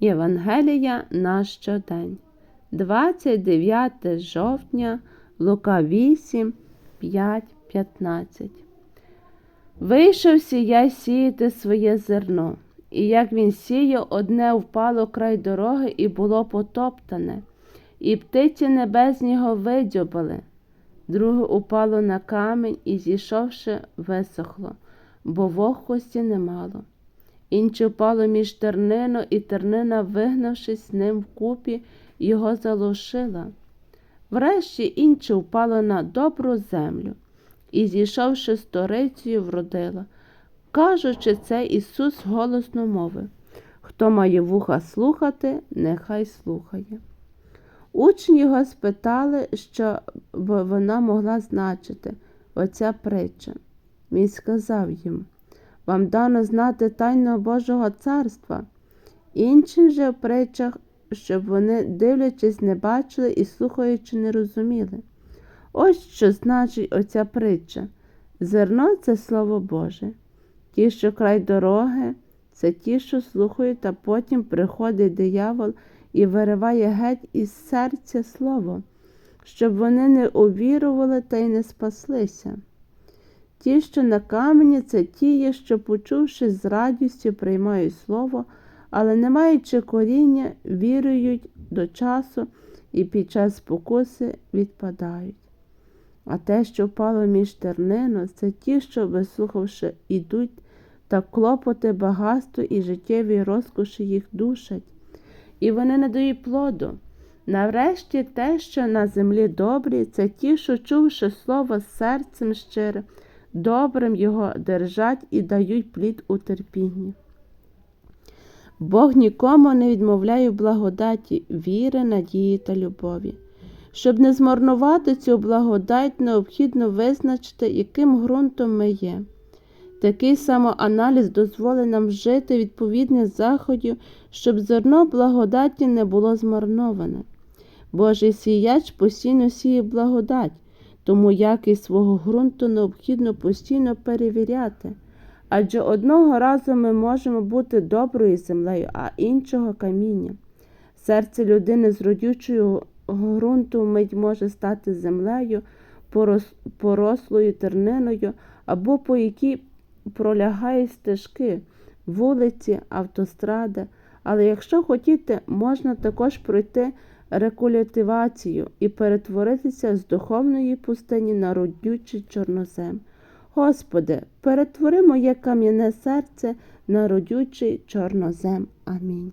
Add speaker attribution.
Speaker 1: Євангелія на щодень, 29 жовтня, Лука 8, 5, 15. Вийшов сія сіяти своє зерно, і як він сіяв, одне впало край дороги і було потоптане, і птиці небесні його видьобали. Друге упало на камінь і, зійшовши, висохло, бо вогкості немало. Інше впало між тернину, і тернина, вигнавшись з ним вкупі, його залишила. Врешті інше впало на добру землю і, зійшовши сторицею, вродила. Кажучи це, Ісус голосно мовив Хто має вуха слухати, нехай слухає. Учні його спитали, що б вона могла значити, оця притча. Він сказав їм дано знати тайну Божого царства. Інші вже в притчах, щоб вони, дивлячись, не бачили і слухаючи, не розуміли. Ось що значить оця притча. Зерно це Слово Боже. Ті, що край дороги, це ті, що слухають, та потім приходить диявол і вириває геть із серця слово, щоб вони не увірували та й не спаслися. Ті, що на камені, це ті, що, почувши з радістю, приймають слово, але, не маючи коріння, вірують до часу і під час спокуси відпадають. А те, що впало між тернину, це ті, що, вислухавши, ідуть, та клопоти багатство і життєві розкоші їх душать, і вони не дають плоду. Нарешті те, що на землі добрі, це ті, що, чувши слово серцем щире, добрим його держать і дають плід у терпінні. Бог нікому не відмовляє благодаті, віри, надії та любові. Щоб не змарнувати цю благодать, необхідно визначити, яким ґрунтом ми є. Такий самоаналіз дозволить нам вжити відповідних заходів, щоб зерно благодаті не було змарноване. Божий сіяч постійно сіє благодать, тому якість свого ґрунту необхідно постійно перевіряти. Адже одного разу ми можемо бути доброю землею, а іншого каміння. Серце людини з родючою ґрунту мить може стати землею, порослою терниною, або по якій пролягають стежки, вулиці, автостради. Але якщо хотіти, можна також пройти рекультивацію і перетворитися з духовної пустині на родючий чорнозем. Господи, перетвори моє кам'яне серце на родючий чорнозем. Амінь.